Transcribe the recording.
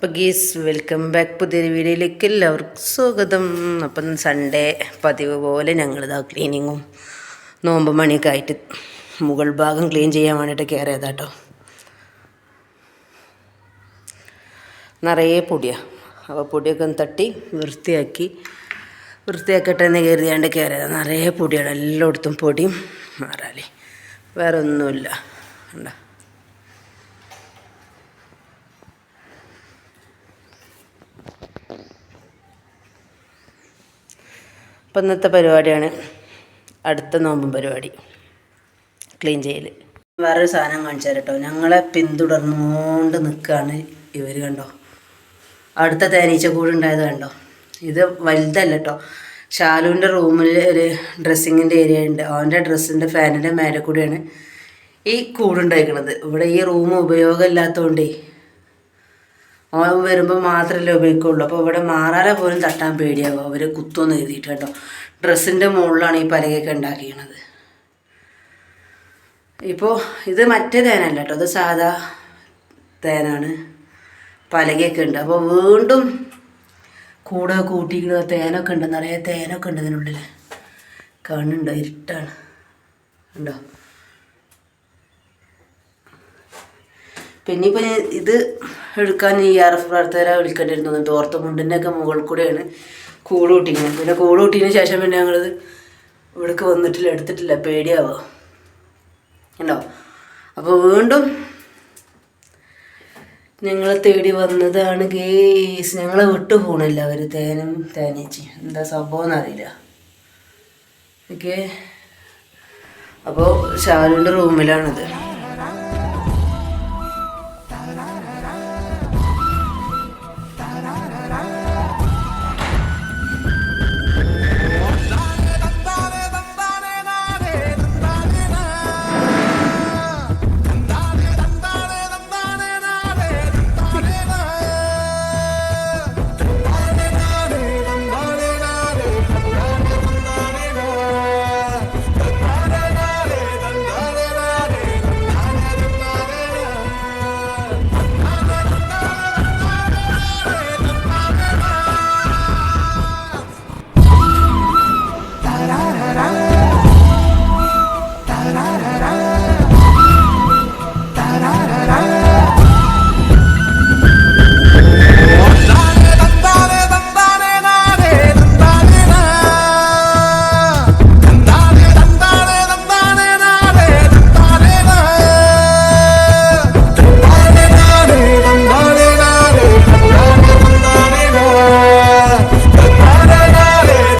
അപ്പോൾ ഗീസ് welcome back പുതിയൊരു വീഡിയോയിലേക്ക് എല്ലാവർക്കും സ്വാഗതം. അപ്പം സൺഡേ പതിവ് പോലെ ഞങ്ങളിതാ ക്ലീനിങ്ങും നോമ്പ് മണിയൊക്കെ ആയിട്ട് മുകൾ ഭാഗം ക്ലീൻ ചെയ്യാൻ വേണ്ടിയിട്ട് കയറിയതാട്ടോ നിറയെ പൊടിയാണ് അപ്പോൾ പൊടിയൊക്കെ ഒന്ന് തട്ടി വൃത്തിയാക്കി വൃത്തിയാക്കട്ടെ എന്ന് കരുതിയാണ്ട് കയറിയതാണ് നിറയെ പൊടിയാണ് എല്ലായിടത്തും പൊടിയും മാറാലേ. വേറെ ഒന്നുമില്ല ഉണ്ടോ അപ്പം ഇന്നത്തെ പരിപാടിയാണ്. അടുത്ത നോമ്പും പരിപാടി. ക്ലീൻ ചെയ്യൽ വേറൊരു സാധനം കാണിച്ചു തരാം കേട്ടോ. ഞങ്ങളെ പിന്തുടർന്നുകൊണ്ട് നിൽക്കുകയാണ് ഇവർ കണ്ടോ? അടുത്ത തേനീച്ച കൂട് ഉണ്ടായത് കണ്ടോ? ഇത് വലുതല്ല കേട്ടോ. ഷാലുവിന്റെ റൂമിൽ ഒരു ഡ്രസ്സിങ്ങിന്റെ ഏരിയ ഉണ്ട്. അവന്റെ ഡ്രസ്സിന്റെ ഫാനിന്റെ മേലെ കൂടിയാണ് ഈ കൂടുണ്ടായിരിക്കണത് ഇവിടെ ഈ റൂം ഉപയോഗമില്ലാത്തതുകൊണ്ടേ അവൻ വരുമ്പോൾ മാത്രമല്ലേ ഉപയോഗിക്കുള്ളൂ. അപ്പോൾ ഇവിടെ മാറാതെ പോലും തട്ടാൻ പേടിയാവും. അവർ കുത്തുമെന്ന് എഴുതിയിട്ട് കേട്ടോ. ഡ്രസ്സിന്റെ മുകളിലാണ് ഈ പലകയൊക്കെ ഉണ്ടാക്കിയത് ഇപ്പോൾ ഇത് മറ്റേ തേനല്ല കേട്ടോ. ഇത് സാധാ തേനാണ്. പലകയൊക്കെ ഉണ്ട്. അപ്പോൾ വീണ്ടും കൂടെ കൂട്ടിക്കുന്ന തേനൊക്കെ ഉണ്ട് നിറയെ തേനൊക്കെ ഉണ്ട് ഇതിനുള്ളിൽ കാണുന്നുണ്ടോ ഇരുട്ടാണ്. ഉണ്ടോ പിന്നെ ഇപ്പം ഇത് എടുക്കാൻ ഈ ആർ എഫ് പ്രവർത്തകരെ വിളിക്കേണ്ടിയിരുന്നു. തോർത്ത ഓർത്ത മുണ്ടിന്റെയൊക്കെ മുകളിൽ കൂടെയാണ് കൂട് കൂട്ടിക്കുന്നത്. പിന്നെ കൂട് കൂട്ടിയതിന് ശേഷം പിന്നെ ഞങ്ങളിത് ഇവിടേക്ക് വന്നിട്ടില്ല എടുത്തിട്ടില്ല. പേടിയാവുക ഉണ്ടോ അപ്പോൾ വീണ്ടും ഞങ്ങളെ തേടി വന്നതാണ് ഗേസ് ഞങ്ങളെ വിട്ടു പോണില്ല അവർ തേനും തേനീച്ചി എന്താ സംഭവം എന്നറിയില്ല. ഓക്കെ? അപ്പോൾ ഷാരുവിന്റെ റൂമിലാണിത്. da da da da